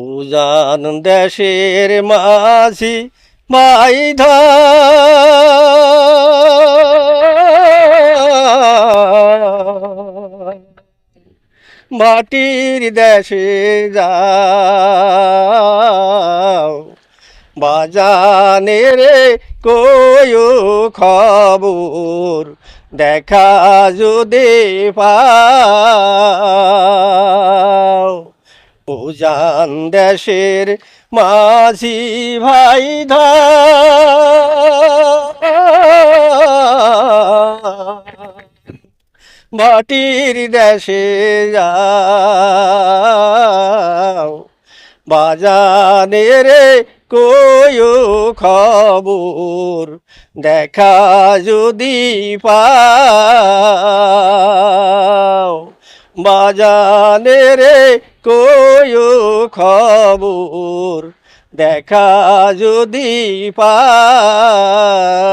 উজান দেশের মাঝি মাইধা। মাটির দেশে যাও বাজানে রে কয়ু খবর দেখা যদি পাও। উজান দেশের মাঝি ভাই মাটির দেশে যাও বাজানে রে কয়ু খবর দেখা যদি পাও। বাজানে রে কয়ু খবর দেখা যদি পাও